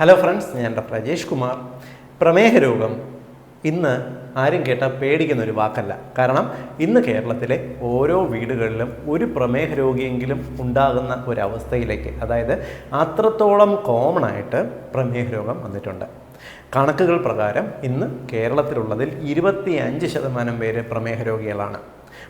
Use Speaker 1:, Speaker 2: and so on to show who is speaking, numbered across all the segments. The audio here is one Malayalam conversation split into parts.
Speaker 1: ഹലോ ഫ്രണ്ട്സ് ഞാൻ ഡോക്ടർ രാജേഷ് കുമാർ. പ്രമേഹ രോഗം ഇന്ന് ആരും കേട്ടാൽ പേടിക്കുന്ന ഒരു വാക്കല്ല. കാരണം ഇന്ന് കേരളത്തിലെ ഓരോ വീടുകളിലും ഒരു പ്രമേഹ രോഗിയെങ്കിലും ഉണ്ടാകുന്ന ഒരവസ്ഥയിലേക്ക് അതായത് അത്രത്തോളം കോമൺ ആയിട്ട് പ്രമേഹ രോഗം വന്നിട്ടുണ്ട്. കണക്കുകൾ പ്രകാരം ഇന്ന് കേരളത്തിലുള്ളതിൽ ഇരുപത്തി അഞ്ച് ശതമാനം പേര് പ്രമേഹ രോഗികളാണ്.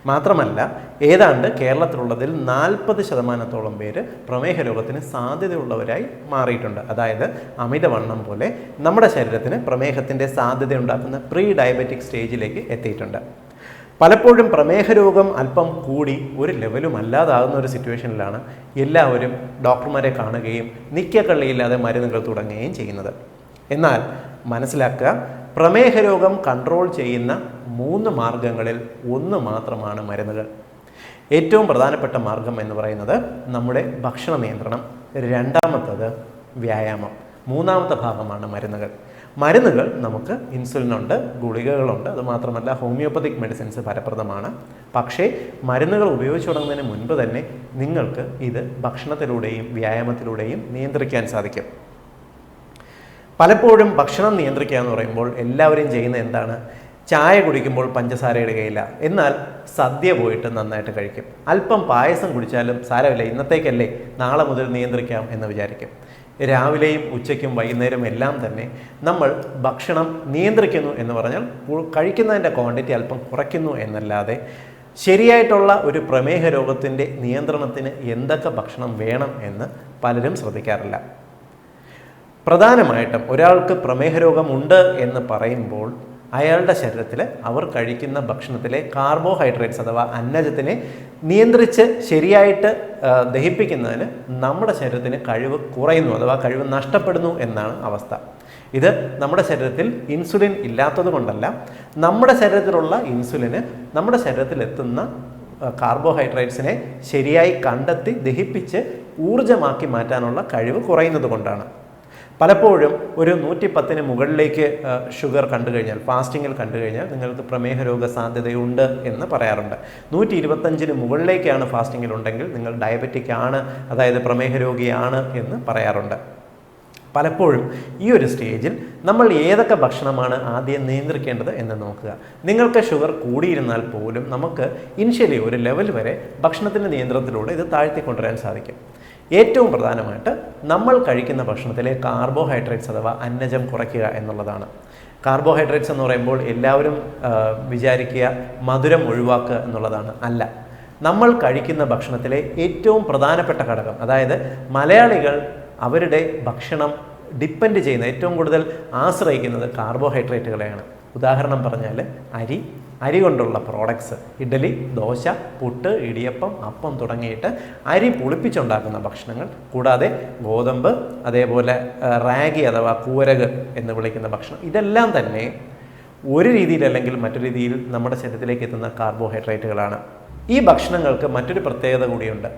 Speaker 1: മാത്രമല്ല ഏതാണ്ട് കേരളത്തിലുള്ളതിൽ നാൽപ്പത് ശതമാനത്തോളം പേര് പ്രമേഹ രോഗത്തിന് സാധ്യതയുള്ളവരായി മാറിയിട്ടുണ്ട്. അതായത് അമിതവണ്ണം പോലെ നമ്മുടെ ശരീരത്തിന് പ്രമേഹത്തിന്റെ സാധ്യത ഉണ്ടാക്കുന്ന പ്രീ ഡയബറ്റിക് സ്റ്റേജിലേക്ക് എത്തിയിട്ടുണ്ട്. പലപ്പോഴും പ്രമേഹ രോഗം അല്പം കൂടി ഒരു ലെവലും അല്ലാതാകുന്ന ഒരു സിറ്റുവേഷനിലാണ് എല്ലാവരും ഡോക്ടർമാരെ കാണുകയും നിക്കക്കള്ളിയില്ലാതെ മരുന്നുകൾ തുടങ്ങുകയും ചെയ്യുന്നത്. എന്നാൽ മനസ്സിലാക്കുക പ്രമേഹ രോഗം കൺട്രോൾ ചെയ്യുന്ന മൂന്ന് മാർഗങ്ങളിൽ ഒന്ന് മാത്രമാണ് മരുന്നുകൾ. ഏറ്റവും പ്രധാനപ്പെട്ട മാർഗം എന്ന് പറയുന്നത് നമ്മുടെ ഭക്ഷണ നിയന്ത്രണം രണ്ടാമത്തത് വ്യായാമം മൂന്നാമത്തെ ഭാഗമാണ് മരുന്നുകൾ. മരുന്നുകൾ നമുക്ക് ഇൻസുലിനുണ്ട് ഗുളികകളുണ്ട് അതുമാത്രമല്ല ഹോമിയോപ്പതിക് മെഡിസിൻസ് ഫലപ്രദമാണ്. പക്ഷേ മരുന്നുകൾ ഉപയോഗിച്ചു തുടങ്ങുന്നതിന് മുൻപ് തന്നെ നിങ്ങൾക്ക് ഇത് ഭക്ഷണത്തിലൂടെയും വ്യായാമത്തിലൂടെയും നിയന്ത്രിക്കാൻ സാധിക്കും. പലപ്പോഴും ഭക്ഷണം നിയന്ത്രിക്കുക എന്ന് പറയുമ്പോൾ എല്ലാവരും ചെയ്യുന്ന എന്താണ്? ചായ കുടിക്കുമ്പോൾ പഞ്ചസാര ഇടുകയില്ല. എന്നാൽ സദ്യ പോയിട്ട് നന്നായിട്ട് കഴിക്കും. അല്പം പായസം കുടിച്ചാലും സാരമില്ല ഇന്നത്തേക്കല്ലേ നാളെ മുതൽ നിയന്ത്രിക്കാം എന്ന് വിചാരിക്കും. രാവിലെയും ഉച്ചയ്ക്കും വൈകുന്നേരം എല്ലാം തന്നെ നമ്മൾ ഭക്ഷണം നിയന്ത്രിക്കുന്നു എന്ന് പറഞ്ഞാൽ കഴിക്കുന്നതിന്റെ ക്വാണ്ടിറ്റി അല്പം കുറയ്ക്കുന്നു എന്നല്ലാതെ ശരിയായിട്ടുള്ള ഒരു പ്രമേഹ രോഗത്തിന്റെ നിയന്ത്രണത്തിന് എന്തൊക്കെ ഭക്ഷണം വേണം എന്ന് പലരും ശ്രദ്ധിക്കാറില്ല. പ്രധാനമായിട്ടും ഒരാൾക്ക് പ്രമേഹ രോഗമുണ്ട് എന്ന് പറയുമ്പോൾ അയാളുടെ ശരീരത്തിൽ അവർ കഴിക്കുന്ന ഭക്ഷണത്തിലെ കാർബോഹൈഡ്രേറ്റ്സ് അഥവാ അന്നജത്തിനെ നിയന്ത്രിച്ച് ശരിയായിട്ട് ദഹിപ്പിക്കുന്നതിന് നമ്മുടെ ശരീരത്തിന് കഴിവ് കുറയുന്നു അഥവാ കഴിവ് നഷ്ടപ്പെടുന്നു എന്നാണ് അവസ്ഥ. ഇത് നമ്മുടെ ശരീരത്തിൽ ഇൻസുലിൻ ഇല്ലാത്തത് കൊണ്ടല്ല നമ്മുടെ ശരീരത്തിലുള്ള ഇൻസുലിന് നമ്മുടെ ശരീരത്തിൽ എത്തുന്ന കാർബോഹൈഡ്രേറ്റ്സിനെ ശരിയായി കണ്ടെത്തി ദഹിപ്പിച്ച് ഊർജമാക്കി മാറ്റാനുള്ള കഴിവ് കുറയുന്നത് കൊണ്ടാണ്. പലപ്പോഴും ഒരു നൂറ്റി പത്തിന് മുകളിലേക്ക് ഷുഗർ കണ്ടു കഴിഞ്ഞാൽ ഫാസ്റ്റിങ്ങിൽ കണ്ടു കഴിഞ്ഞാൽ നിങ്ങൾക്ക് പ്രമേഹ രോഗ സാധ്യതയുണ്ട് എന്ന് പറയാറുണ്ട്. നൂറ്റി ഇരുപത്തഞ്ചിന് മുകളിലേക്കാണ് ഫാസ്റ്റിങ്ങിൽ ഉണ്ടെങ്കിൽ നിങ്ങൾ ഡയബറ്റിക് ആണ് അതായത് പ്രമേഹ രോഗിയാണ് എന്ന് പറയാറുണ്ട്. പലപ്പോഴും ഈ ഒരു സ്റ്റേജിൽ നമ്മൾ ഏതൊക്കെ ഭക്ഷണമാണ് ആദ്യം നിയന്ത്രിക്കേണ്ടത് എന്ന് നോക്കുക. നിങ്ങൾക്ക് ഷുഗർ കൂടിയിരുന്നാൽ പോലും നമുക്ക് ഇനിഷ്യലി ഒരു ലെവൽ വരെ ഭക്ഷണത്തിന്റെ നിയന്ത്രണത്തിലൂടെ ഇത് താഴ്ത്തി താഴ്ത്തിക്കൊണ്ടുവരാൻ സാധിക്കും. ഏറ്റവും പ്രധാനമായിട്ട് നമ്മൾ കഴിക്കുന്ന ഭക്ഷണത്തിലെ കാർബോഹൈഡ്രേറ്റ്സ് അഥവാ അന്നജം കുറയ്ക്കുക എന്നുള്ളതാണ്. കാർബോഹൈഡ്രേറ്റ്സ് എന്ന് പറയുമ്പോൾ എല്ലാവരും വിചാരിക്കുക മധുരം ഒഴിവാക്കുക എന്നുള്ളതാണ്. അല്ല നമ്മൾ കഴിക്കുന്ന ഭക്ഷണത്തിലെ ഏറ്റവും പ്രധാനപ്പെട്ട ഘടകം അതായത് മലയാളികൾ അവരുടെ ഭക്ഷണം ഡിപ്പെൻഡ് ചെയ്യുന്ന ഏറ്റവും കൂടുതൽ ആശ്രയിക്കുന്നത് കാർബോഹൈഡ്രേറ്റുകളെയാണ് ഉദാഹരണം പറഞ്ഞാൽ അരി അരി കൊണ്ടുള്ള പ്രോഡക്ട്സ് ഇഡലി ദോശ പുട്ട് ഇടിയപ്പം അപ്പം തുടങ്ങിയിട്ട് അരി പുളിപ്പിച്ചുണ്ടാക്കുന്ന ഭക്ഷണങ്ങൾ കൂടാതെ ഗോതമ്പ് അതേപോലെ റാഗി അഥവാ കൂരക് എന്ന് വിളിക്കുന്ന ഭക്ഷണം ഇതെല്ലാം തന്നെ ഒരു രീതിയിലല്ലെങ്കിൽ മറ്റു രീതിയിൽ നമ്മുടെ ശരീരത്തിലേക്ക് എത്തുന്ന കാർബോഹൈഡ്രേറ്റുകളാണ്. ഈ ഭക്ഷണങ്ങൾക്ക് മറ്റൊരു പ്രത്യേകത കൂടിയുണ്ട്.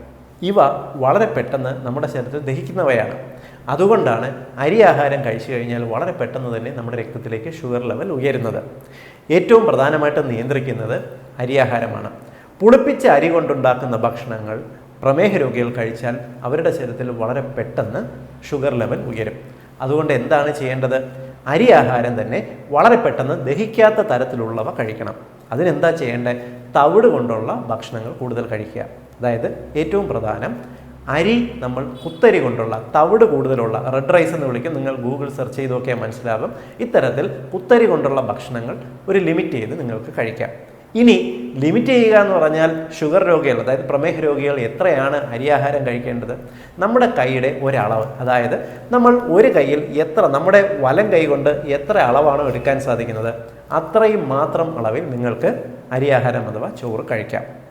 Speaker 1: ഇവ വളരെ പെട്ടെന്ന് നമ്മുടെ ശരീരത്തിൽ ദഹിക്കുന്നവയാണ്. അതുകൊണ്ടാണ് അരി ആഹാരം കഴിച്ചു കഴിഞ്ഞാൽ വളരെ പെട്ടെന്ന് തന്നെ നമ്മുടെ രക്തത്തിലേക്ക് ഷുഗർ ലെവൽ ഉയരുന്നത്. ഏറ്റവും പ്രധാനമായിട്ട് നിയന്ത്രിക്കുന്നത് അരിയാഹാരമാണ് പുളിപ്പിച്ച അരി കൊണ്ടുണ്ടാക്കുന്ന ഭക്ഷണങ്ങൾ പ്രമേഹ രോഗികൾ കഴിച്ചാൽ അവരുടെ ശരീരത്തിൽ വളരെ പെട്ടെന്ന് ഷുഗർ ലെവൽ ഉയരും. അതുകൊണ്ട് എന്താണ് ചെയ്യേണ്ടത്? അരി ആഹാരം തന്നെ വളരെ പെട്ടെന്ന് ദഹിക്കാത്ത തരത്തിലുള്ളവ കഴിക്കണം. അതിനെന്താ ചെയ്യേണ്ടത്? തവിട് കൊണ്ടുള്ള ഭക്ഷണങ്ങൾ കൂടുതൽ കഴിക്കുക. അതായത് ഏറ്റവും പ്രധാനം അരി നമ്മൾ കുത്തരി കൊണ്ടുള്ള തവിട് കൂടുതലുള്ള റെഡ് റൈസ് എന്ന് വിളിക്കും. നിങ്ങൾ ഗൂഗിൾ സെർച്ച് ചെയ്ത് നോക്കിയാൽ മനസ്സിലാകും. ഇത്തരത്തിൽ കുത്തരി കൊണ്ടുള്ള ഭക്ഷണങ്ങൾ ഒരു ലിമിറ്റ് ചെയ്ത് നിങ്ങൾക്ക് കഴിക്കാം. ഇനി ലിമിറ്റ് ചെയ്യുക എന്ന് പറഞ്ഞാൽ ഷുഗർ രോഗികൾ അതായത് പ്രമേഹ രോഗികൾ എത്രയാണ് അരിയാഹാരം കഴിക്കേണ്ടത്? നമ്മുടെ കൈയുടെ ഒരളവ് അതായത് നമ്മൾ ഒരു കൈയിൽ എത്ര നമ്മുടെ വലം കൈ കൊണ്ട് എത്ര അളവാണോ എടുക്കാൻ സാധിക്കുന്നത്? അത്രയും മാത്രം അളവിൽ നിങ്ങൾക്ക് അരിയാഹാരം അഥവാ ചോറ് കഴിക്കാം.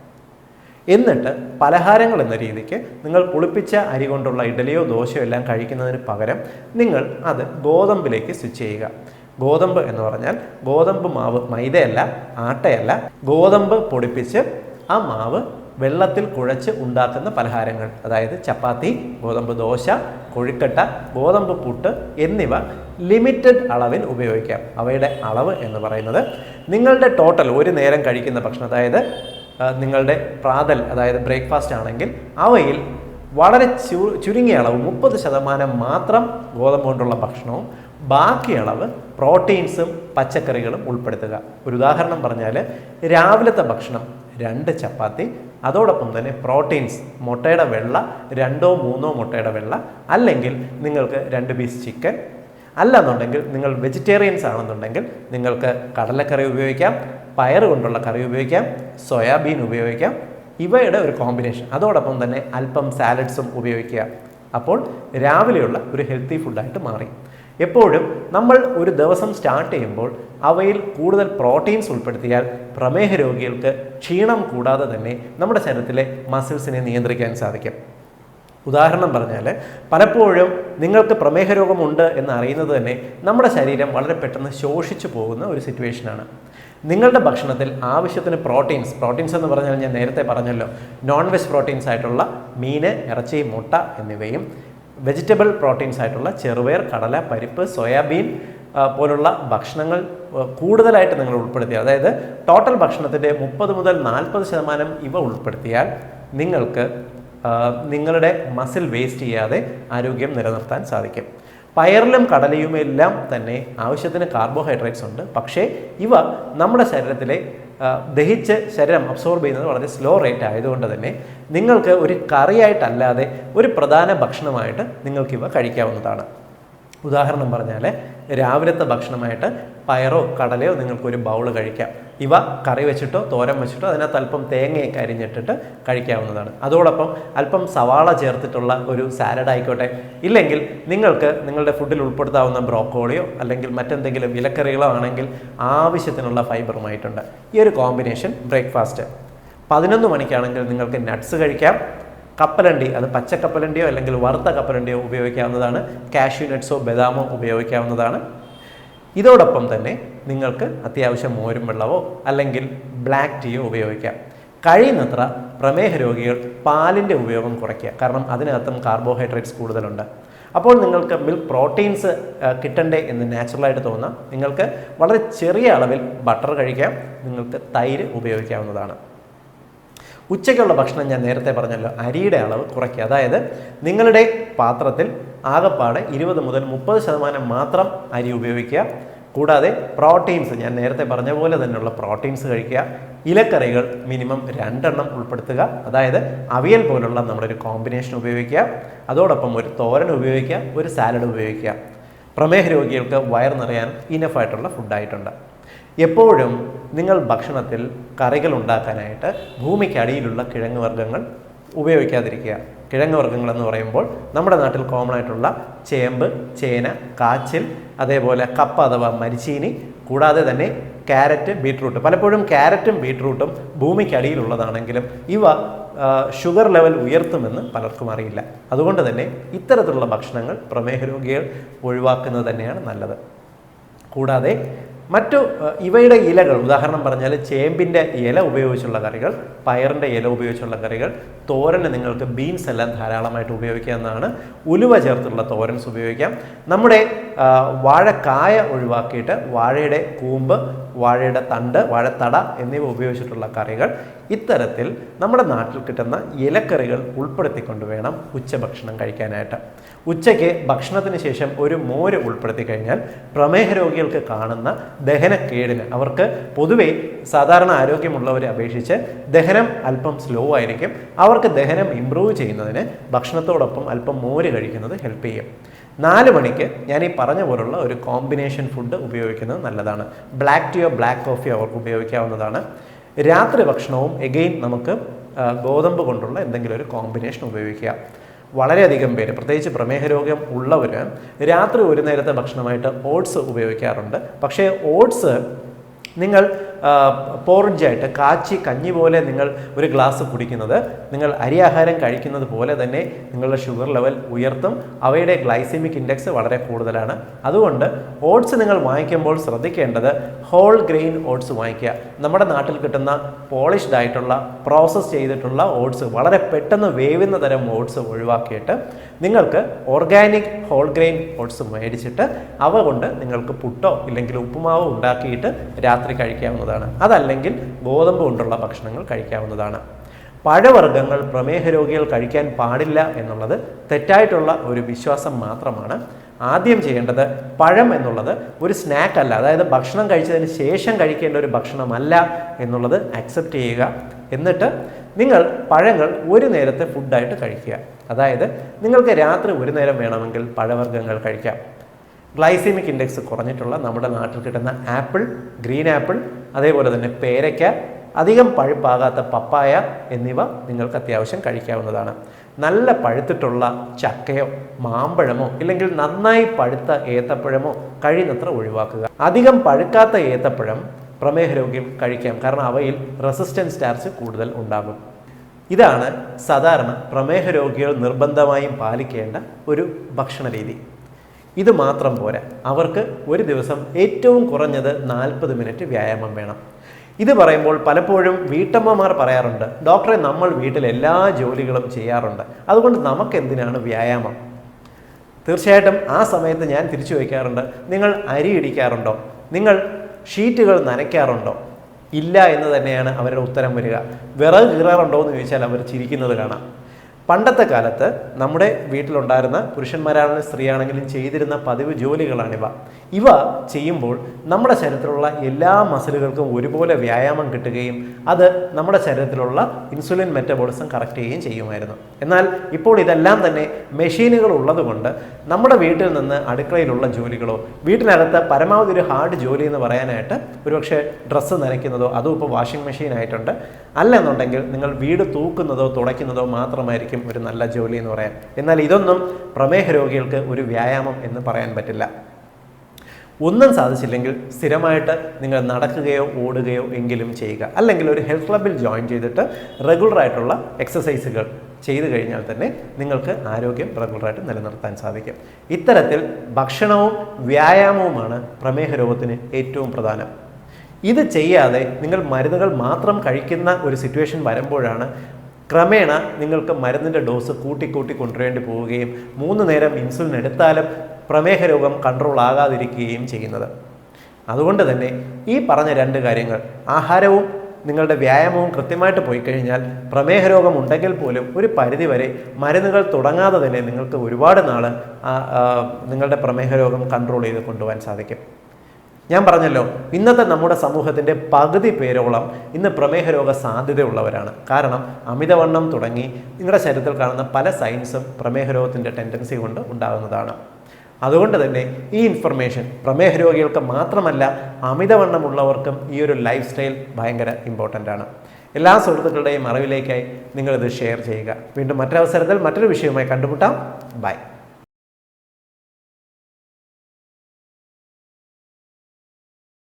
Speaker 1: എന്നിട്ട് പലഹാരങ്ങൾ എന്ന രീതിക്ക് നിങ്ങൾ പുളിപ്പിച്ച അരി കൊണ്ടുള്ള ഇഡലിയോ ദോശയോ എല്ലാം കഴിക്കുന്നതിന് പകരം നിങ്ങൾ അത് ഗോതമ്പിലേക്ക് സ്വിച്ച് ചെയ്യുക. ഗോതമ്പ് എന്ന് പറഞ്ഞാൽ ഗോതമ്പ് മാവ് മൈദയല്ല ആട്ടയല്ല. ഗോതമ്പ് പൊടിപ്പിച്ച് ആ മാവ് വെള്ളത്തിൽ കുഴച്ച് ഉണ്ടാക്കുന്ന പലഹാരങ്ങൾ അതായത് ചപ്പാത്തി ഗോതമ്പ് ദോശ കൊഴുക്കട്ട ഗോതമ്പ് പുട്ട് എന്നിവ ലിമിറ്റഡ് അളവിൽ ഉപയോഗിക്കാം. അവയുടെ അളവ് എന്ന് പറയുന്നത് നിങ്ങളുടെ ടോട്ടൽ ഒരു നേരം കഴിക്കുന്ന ഭക്ഷണം അതായത് നിങ്ങളുടെ പ്രാതൽ അതായത് ബ്രേക്ക്ഫാസ്റ്റ് ആണെങ്കിൽ അവയിൽ വളരെ ചുരുങ്ങിയ അളവ് മുപ്പത് ശതമാനം മാത്രം ഗോതമ്പ് കൊണ്ടുള്ള ഭക്ഷണവും ബാക്കി അളവ് പ്രോട്ടീൻസും പച്ചക്കറികളും ഉൾപ്പെടുത്തുക. ഒരു ഉദാഹരണം പറഞ്ഞാൽ രാവിലത്തെ ഭക്ഷണം രണ്ട് ചപ്പാത്തി അതോടൊപ്പം തന്നെ പ്രോട്ടീൻസ് മുട്ടയുടെ വെള്ള രണ്ടോ മൂന്നോ മുട്ടയുടെ വെള്ള അല്ലെങ്കിൽ നിങ്ങൾക്ക് രണ്ട് പീസ് ചിക്കൻ അല്ലെന്നുണ്ടെങ്കിൽ നിങ്ങൾ വെജിറ്റേറിയൻസ് ആണെന്നുണ്ടെങ്കിൽ നിങ്ങൾക്ക് കടലക്കറി ഉപയോഗിക്കാം പയർ കൊണ്ടുള്ള കറി ഉപയോഗിക്കാം സോയാബീൻ ഉപയോഗിക്കാം. ഇവയുടെ ഒരു കോമ്പിനേഷൻ അതോടൊപ്പം തന്നെ അല്പം സാലഡ്സും ഉപയോഗിക്കുക. അപ്പോൾ രാവിലെയുള്ള ഒരു ഹെൽത്തി ഫുഡായിട്ട് മാറി. എപ്പോഴും നമ്മൾ ഒരു ദിവസം സ്റ്റാർട്ട് ചെയ്യുമ്പോൾ അവയിൽ കൂടുതൽ പ്രോട്ടീൻസ് ഉൾപ്പെടുത്തിയാൽ പ്രമേഹ രോഗികൾക്ക് ക്ഷീണം കൂടാതെ തന്നെ നമ്മുടെ ശരീരത്തിലെ മസിൽസിനെ നിയന്ത്രിക്കാൻ സാധിക്കും. ഉദാഹരണം പറഞ്ഞാൽ പലപ്പോഴും നിങ്ങൾക്ക് പ്രമേഹ രോഗമുണ്ട് എന്ന് അറിയുന്നത് തന്നെ നമ്മുടെ ശരീരം വളരെ പെട്ടെന്ന് ശോഷിച്ചു പോകുന്ന ഒരു സിറ്റുവേഷനാണ്. നിങ്ങളുടെ ഭക്ഷണത്തിൽ ആവശ്യത്തിന് പ്രോട്ടീൻസ് പ്രോട്ടീൻസ് എന്ന് പറഞ്ഞാൽ ഞാൻ നേരത്തെ പറഞ്ഞല്ലോ നോൺ വെജ് പ്രോട്ടീൻസ് ആയിട്ടുള്ള മീൻ ഇറച്ചി മുട്ട എന്നിവയും വെജിറ്റബിൾ പ്രോട്ടീൻസ് ആയിട്ടുള്ള ചെറുപയർ കടല പരിപ്പ് സോയാബീൻ പോലുള്ള ഭക്ഷണങ്ങൾ കൂടുതലായിട്ട് നിങ്ങൾ ഉൾപ്പെടുത്തിയ അതായത് ടോട്ടൽ ഭക്ഷണത്തിന്റെ മുപ്പത് മുതൽ നാൽപ്പത് ശതമാനം ഇവ ഉൾപ്പെടുത്തിയാൽ നിങ്ങൾക്ക് നിങ്ങളുടെ മസിൽ വേസ്റ്റ് ചെയ്യാതെ ആരോഗ്യം നിലനിർത്താൻ സാധിക്കും. പയറിലും കടലയും എല്ലാം തന്നെ ആവശ്യത്തിന് കാർബോഹൈഡ്രേറ്റ്സ് ഉണ്ട്. പക്ഷേ ഇവ നമ്മുടെ ശരീരത്തിലെ ദഹിച്ച് ശരീരം അബ്സോർബ് ചെയ്യുന്നത് വളരെ സ്ലോ റേറ്റ് ആയതുകൊണ്ട് തന്നെ നിങ്ങൾക്ക് ഒരു കറിയായിട്ടല്ലാതെ ഒരു പ്രധാന ഭക്ഷണമായിട്ട് നിങ്ങൾക്കിവ കഴിക്കാവുന്നതാണ്. ഉദാഹരണം പറഞ്ഞാൽ രാവിലത്തെ ഭക്ഷണമായിട്ട് പയറോ കടലയോ നിങ്ങൾക്കൊരു ബൗൾ കഴിക്കാം. ഇവ കറി വെച്ചിട്ടോ തോരൻ വെച്ചിട്ടോ അതിനകത്ത് അല്പം തേങ്ങയൊക്കെ അരിഞ്ഞിട്ടിട്ട് കഴിക്കാവുന്നതാണ്. അതോടൊപ്പം അല്പം സവാള ചേർത്തിട്ടുള്ള ഒരു സാലഡ് ആയിക്കോട്ടെ. ഇല്ലെങ്കിൽ നിങ്ങൾക്ക് നിങ്ങളുടെ ഫുഡിൽ ഉൾപ്പെടുത്താവുന്ന ബ്രോക്കോളിയോ അല്ലെങ്കിൽ മറ്റെന്തെങ്കിലും ഇലക്കറികളോ ആണെങ്കിൽ ആവശ്യത്തിനുള്ള ഫൈബറുമായിട്ടുണ്ട്. ഈ ഒരു കോമ്പിനേഷൻ ബ്രേക്ക്ഫാസ്റ്റ് പതിനൊന്ന് മണിക്കാണെങ്കിൽ നിങ്ങൾക്ക് നട്ട്സ് കഴിക്കാം. കപ്പലണ്ടി അത് പച്ച കപ്പലണ്ടിയോ അല്ലെങ്കിൽ വറുത്ത കപ്പലണ്ടിയോ ഉപയോഗിക്കാവുന്നതാണ്. കാഷ്യൂ നട്ട്സോ ബദാമോ ഉപയോഗിക്കാവുന്നതാണ്. ഇതോടൊപ്പം തന്നെ നിങ്ങൾക്ക് അത്യാവശ്യം മോരും വെള്ളമോ അല്ലെങ്കിൽ ബ്ലാക്ക് ടീയോ ഉപയോഗിക്കാം. കഴിയുന്നത്ര പ്രമേഹ രോഗികൾ പാലിന്റെ ഉപയോഗം കുറയ്ക്കുക. കാരണം അതിനകത്തും കാർബോഹൈഡ്രേറ്റ്സ് കൂടുതലുണ്ട്. അപ്പോൾ നിങ്ങൾക്ക് മിൽക്ക് പ്രോട്ടീൻസ് കിട്ടണ്ടേ എന്ന് നാച്ചുറലായിട്ട് തോന്നാം. നിങ്ങൾക്ക് വളരെ ചെറിയ അളവിൽ ബട്ടർ കഴിക്കാം. നിങ്ങൾക്ക് തൈര് ഉപയോഗിക്കാവുന്നതാണ്. ഉച്ചയ്ക്കുള്ള ഭക്ഷണം ഞാൻ നേരത്തെ പറഞ്ഞല്ലോ അരിയുടെ അളവ് കുറയ്ക്കുക. അതായത് നിങ്ങളുടെ പാത്രത്തിൽ ആകപ്പാടെ ഇരുപത് മുതൽ മുപ്പത് ശതമാനം മാത്രം അരി ഉപയോഗിക്കുക. കൂടാതെ പ്രോട്ടീൻസ് ഞാൻ നേരത്തെ പറഞ്ഞ പോലെ തന്നെയുള്ള പ്രോട്ടീൻസ് കഴിക്കുക. ഇലക്കറികൾ മിനിമം രണ്ടെണ്ണം ഉൾപ്പെടുത്തുക. അതായത് അവിയൽ പോലുള്ള നമ്മുടെ ഒരു കോമ്പിനേഷൻ ഉപയോഗിക്കുക. അതോടൊപ്പം ഒരു തോരൻ ഉപയോഗിക്കുക ഒരു സാലഡ് ഉപയോഗിക്കുക. പ്രമേഹ രോഗികൾക്ക് വയർ നിറയാൻ ഇനഫായിട്ടുള്ള ഫുഡായിട്ടുണ്ട് എപ്പോഴും നിങ്ങൾ ഭക്ഷണത്തിൽ കറികൾ ഉണ്ടാക്കാനായിട്ട് ഭൂമിക്കടിയിലുള്ള കിഴങ്ങ് വർഗങ്ങൾ ഉപയോഗിക്കാതിരിക്കുക. കിഴങ്ങ് വർഗങ്ങൾ എന്ന് പറയുമ്പോൾ നമ്മുടെ നാട്ടിൽ കോമൺ ആയിട്ടുള്ള ചേമ്പ് ചേന കാച്ചിൽ അതേപോലെ കപ്പ അഥവാ മരിച്ചീനി കൂടാതെ തന്നെ ക്യാരറ്റ് ബീട്രൂട്ട് പലപ്പോഴും ക്യാരറ്റും ബീട്രൂട്ടും ഭൂമിക്കടിയിലുള്ളതാണെങ്കിലും ഇവ ഷുഗർ ലെവൽ ഉയർത്തുമെന്ന് പലർക്കും അറിയില്ല. അതുകൊണ്ട് തന്നെ ഇത്തരത്തിലുള്ള ഭക്ഷണങ്ങൾ പ്രമേഹ രോഗികൾ ഒഴിവാക്കുന്നത് തന്നെയാണ് നല്ലത്. കൂടാതെ മറ്റു ഇവയുടെ ഇലകൾ ഉദാഹരണം പറഞ്ഞാൽ ചേമ്പിന്റെ ഇല ഉപയോഗിച്ചുള്ള കറികൾ പയറിന്റെ ഇല ഉപയോഗിച്ചുള്ള കറികൾ തോരന് നിങ്ങൾക്ക് ബീൻസ് എല്ലാം ധാരാളമായിട്ട് ഉപയോഗിക്കാവുന്നതാണ് ഉലുവ ചേർത്തുള്ള തോരൻസ് ഉപയോഗിക്കാം. നമ്മുടെ വാഴക്കായ ഒഴിവാക്കിയിട്ട് വാഴയുടെ കൂമ്പ് വാഴയുടെ തണ്ട് വാഴത്തട എന്നിവ ഉപയോഗിച്ചിട്ടുള്ള കറികൾ. ഇത്തരത്തിൽ നമ്മുടെ നാട്ടിൽ കിട്ടുന്ന ഇലക്കറികൾ ഉൾപ്പെടുത്തിക്കൊണ്ട് വേണം ഉച്ചഭക്ഷണം കഴിക്കാനായിട്ട്. ഉച്ചയ്ക്ക് ഭക്ഷണത്തിന് ശേഷം ഒരു മോര് ഉൾപ്പെടുത്തി കഴിഞ്ഞാൽ പ്രമേഹ രോഗികൾക്ക് കാണുന്ന ദഹനക്കേടിന് അവർക്ക് പൊതുവെ സാധാരണ ആരോഗ്യമുള്ളവരെ അപേക്ഷിച്ച് ദഹനം അല്പം സ്ലോ ആയിരിക്കും. അവർക്ക് ദഹനം ഇംപ്രൂവ് ചെയ്യുന്നതിന് ഭക്ഷണത്തോടൊപ്പം അല്പം മോര് കഴിക്കുന്നത് ഹെൽപ്പ് ചെയ്യും. നാല് മണിക്ക് ഞാൻ ഈ പറഞ്ഞ പോലുള്ള ഒരു കോമ്പിനേഷൻ ഫുഡ് ഉപയോഗിക്കുന്നത് നല്ലതാണ്. ബ്ലാക്ക് ടീയോ ബ്ലാക്ക് കോഫിയോ അവർക്ക് ഉപയോഗിക്കാവുന്നതാണ്. രാത്രി ഭക്ഷണവും എഗെയിൻ നമുക്ക് ഗോതമ്പ് കൊണ്ടുള്ള എന്തെങ്കിലും ഒരു കോമ്പിനേഷൻ ഉപയോഗിക്കുക. വളരെയധികം പേര് പ്രത്യേകിച്ച് പ്രമേഹ രോഗം ഉള്ളവർ രാത്രി ഒരു നേരത്തെ ഭക്ഷണമായിട്ട് ഓട്സ് ഉപയോഗിക്കാറുണ്ട്. പക്ഷേ ഓട്സ് നിങ്ങൾ പോറിഞ്ചായിട്ട് കാച്ചി കഞ്ഞി പോലെ നിങ്ങൾ ഒരു ഗ്ലാസ് കുടിക്കുന്നത്. നിങ്ങൾ അരിയാഹാരം കഴിക്കുന്നത് പോലെ തന്നെ നിങ്ങളുടെ ഷുഗർ ലെവൽ ഉയർത്തും. അവയുടെ ഗ്ലൈസെമിക് ഇൻഡെക്സ് വളരെ കൂടുതലാണ്. അതുകൊണ്ട് ഓട്സ് നിങ്ങൾ വാങ്ങിക്കുമ്പോൾ ശ്രദ്ധിക്കേണ്ടത് ഹോൾ ഗ്രെയിൻ ഓട്സ് വാങ്ങിക്കുക. നമ്മുടെ നാട്ടിൽ കിട്ടുന്ന പോളിഷ്ഡ് ആയിട്ടുള്ള പ്രോസസ്സ് ചെയ്തിട്ടുള്ള ഓട്സ് വളരെ പെട്ടെന്ന് വേവുന്ന തരം ഓട്സ് ഒഴിവാക്കിയിട്ട് നിങ്ങൾക്ക് ഓർഗാനിക് ഹോൾ ഗ്രെയിൻ ഓട്സ് മേടിച്ചിട്ട് അവ കൊണ്ട് നിങ്ങൾക്ക് പുട്ടോ ഇല്ലെങ്കിൽ ഉപ്പുമാവോ ഉണ്ടാക്കിയിട്ട് രാത്രി കഴിക്കാവുന്നതാണ്. അതല്ലെങ്കിൽ ഗോതമ്പ് കൊണ്ടുള്ള ഭക്ഷണങ്ങൾ കഴിക്കാവുന്നതാണ്. പഴവർഗങ്ങൾ പ്രമേഹ രോഗികൾ കഴിക്കാൻ പാടില്ല എന്നുള്ളത് തെറ്റായിട്ടുള്ള ഒരു വിശ്വാസം മാത്രമാണ്. ആദ്യം ചെയ്യേണ്ടത് പഴം എന്നുള്ളത് ഒരു സ്നാക്ക് അല്ല. അതായത് ഭക്ഷണം കഴിച്ചതിന് ശേഷം കഴിക്കേണ്ട ഒരു ഭക്ഷണമല്ല എന്നുള്ളത് അക്സെപ്റ്റ് ചെയ്യുക. എന്നിട്ട് നിങ്ങൾ പഴങ്ങൾ ഒരു നേരത്തെ ഫുഡായിട്ട് കഴിക്കുക. അതായത് നിങ്ങൾക്ക് രാത്രി ഒരു നേരം വേണമെങ്കിൽ പഴവർഗങ്ങൾ കഴിക്കാം. ഗ്ലൈസീമിക് ഇൻഡെക്സ് കുറഞ്ഞിട്ടുള്ള നമ്മുടെ നാട്ടിൽ കിട്ടുന്ന ആപ്പിൾ ഗ്രീൻ ആപ്പിൾ അതേപോലെ തന്നെ പേരയ്ക്ക അധികം പഴുപ്പാകാത്ത പപ്പായ എന്നിവ നിങ്ങൾക്ക് അത്യാവശ്യം കഴിക്കാവുന്നതാണ്. നല്ല പഴുത്തിട്ടുള്ള ചക്കയോ മാമ്പഴമോ ഇല്ലെങ്കിൽ നന്നായി പഴുത്ത ഏത്തപ്പഴമോ കഴിയുന്നത്ര ഒഴിവാക്കുക. അധികം പഴുക്കാത്ത ഏത്തപ്പഴം പ്രമേഹ രോഗികൾ കഴിക്കാം. കാരണം അവയിൽ റെസിസ്റ്റൻസ് സ്റ്റാർച്ച് കൂടുതൽ ഉണ്ടാകും. ഇതാണ് സാധാരണ പ്രമേഹ രോഗികൾ നിർബന്ധമായും പാലിക്കേണ്ട ഒരു ഭക്ഷണ രീതി ഇത് മാത്രം പോരാ. അവർക്ക് ഒരു ദിവസം ഏറ്റവും കുറഞ്ഞത് നാൽപ്പത് മിനിറ്റ് വ്യായാമം വേണം. ഇത് പറയുമ്പോൾ പലപ്പോഴും വീട്ടമ്മമാർ പറയാറുണ്ട് ഡോക്ടറെ നമ്മൾ വീട്ടിൽ എല്ലാ ജോലികളും ചെയ്യാറുണ്ട്. അതുകൊണ്ട് നമുക്ക് എന്തിനാണ് വ്യായാമം? തീർച്ചയായിട്ടും ആ സമയത്ത് ഞാൻ തിരിച്ചു വയ്ക്കാറുണ്ട് നിങ്ങൾ അരി ഇടിക്കാറുണ്ടോ? നിങ്ങൾ ഷീറ്റുകൾ നനയ്ക്കാറുണ്ടോ? ഇല്ല എന്ന് തന്നെയാണ് അവരുടെ ഉത്തരം വരിക. വിറക് കീറാറുണ്ടോ എന്ന് ചോദിച്ചാൽ അവർ ചിരിക്കുന്നത് കാണാം. പണ്ടത്തെ കാലത്ത് നമ്മുടെ വീട്ടിലുണ്ടായിരുന്ന പുരുഷന്മാരാണെങ്കിലും സ്ത്രീയാണെങ്കിലും ചെയ്തിരുന്ന പതിവ് ജോലികളാണിവ. ഇവ ചെയ്യുമ്പോൾ നമ്മുടെ ശരീരത്തിലുള്ള എല്ലാ മസിലുകൾക്കും ഒരുപോലെ വ്യായാമം കിട്ടുകയും അത് നമ്മുടെ ശരീരത്തിലുള്ള ഇൻസുലിൻ മെറ്റബോളിസം കറക്റ്റ് ചെയ്യുകയും ചെയ്യുമായിരുന്നു. എന്നാൽ ഇപ്പോൾ ഇതെല്ലാം തന്നെ മെഷീനുകൾ ഉള്ളതുകൊണ്ട് നമ്മുടെ വീട്ടിൽ നിന്ന് അടുക്കളയിലുള്ള ജോലികളോ വീട്ടിനകത്ത് പരമാവധി ഒരു ഹാർഡ് ജോലി എന്ന് പറയാനായിട്ട് ഒരുപക്ഷെ ഡ്രസ്സ് നനയ്ക്കുന്നതോ അതും ഇപ്പോൾ വാഷിംഗ് മെഷീൻ ആയിട്ടുണ്ട്. അല്ലെന്നുണ്ടെങ്കിൽ നിങ്ങൾ വീട് തൂക്കുന്നതോ തുടയ്ക്കുന്നതോ മാത്രമായിരിക്കും ഒരു നല്ല ജോലി എന്ന് പറയാൻ. എന്നാൽ ഇതൊന്നും പ്രമേഹ രോഗികൾക്ക് ഒരു വ്യായാമം എന്ന് പറയാൻ പറ്റില്ല. ഒന്നും സാധിച്ചില്ലെങ്കിൽ സ്ഥിരമായിട്ട് നിങ്ങൾ നടക്കുകയോ ഓടുകയോ എങ്കിലും ചെയ്യുക. അല്ലെങ്കിൽ ഒരു ഹെൽത്ത് ക്ലബിൽ ജോയിൻ ചെയ്തിട്ട് റെഗുലറായിട്ടുള്ള എക്സസൈസുകൾ ചെയ്തു കഴിഞ്ഞാൽ തന്നെ നിങ്ങൾക്ക് ആരോഗ്യം റെഗുലറായിട്ട് നിലനിർത്താൻ സാധിക്കും. ഇത്തരത്തിൽ ഭക്ഷണവും വ്യായാമവുമാണ് പ്രമേഹ രോഗത്തിന് ഏറ്റവും പ്രധാനം. ഇത് ചെയ്യാതെ നിങ്ങൾ മരുന്നുകൾ മാത്രം കഴിക്കുന്ന ഒരു സിറ്റുവേഷൻ വരുമ്പോഴാണ് ക്രമേണ നിങ്ങൾക്ക് മരുന്നിന്റെ ഡോസ് കൂട്ടിക്കൂട്ടി കൊണ്ടുവരേണ്ടി പോവുകയും മൂന്ന് നേരം ഇൻസുലിൻ എടുത്താലും പ്രമേഹ രോഗം കൺട്രോൾ ആകാതിരിക്കുകയും ചെയ്യുന്നത്. അതുകൊണ്ട് തന്നെ ഈ പറഞ്ഞ രണ്ട് കാര്യങ്ങൾ ആഹാരവും നിങ്ങളുടെ വ്യായാമവും കൃത്യമായിട്ട് പോയി കഴിഞ്ഞാൽ പ്രമേഹ രോഗം ഉണ്ടെങ്കിൽ പോലും ഒരു പരിധിവരെ മരുന്നുകൾ തുടങ്ങാതെ തന്നെ നിങ്ങൾക്ക് ഒരുപാട് നാൾ നിങ്ങളുടെ പ്രമേഹ രോഗം കൺട്രോൾ ചെയ്ത് കൊണ്ടുപോകാൻ സാധിക്കും. ഞാൻ പറഞ്ഞല്ലോ ഇന്നത്തെ നമ്മുടെ സമൂഹത്തിന്റെ പകുതി പേരോളം ഇന്ന് പ്രമേഹ രോഗ സാധ്യതയുള്ളവരാണ്. കാരണം അമിതവണ്ണം തുടങ്ങി നിങ്ങളുടെ ശരീരത്തിൽ കാണുന്ന പല സൈൻസും പ്രമേഹ രോഗത്തിന്റെ ടെൻഡൻസി കൊണ്ട് ഉണ്ടാകുന്നതാണ്. അതുകൊണ്ട് തന്നെ ഈ ഇൻഫർമേഷൻ പ്രമേഹ രോഗികൾക്ക് മാത്രമല്ല അമിതവണ്ണമുള്ളവർക്കും ഈ ഒരു ലൈഫ് സ്റ്റൈൽ ഭയങ്കര ഇമ്പോർട്ടന്റ് ആണ്. എല്ലാ സുഹൃത്തുക്കളുടെയും അറിവിലേക്കായി നിങ്ങളിത് ഷെയർ ചെയ്യുക. വീണ്ടും മറ്റൊരവസരത്തിൽ മറ്റൊരു വിഷയവുമായി കണ്ടുമുട്ടാം. ബൈ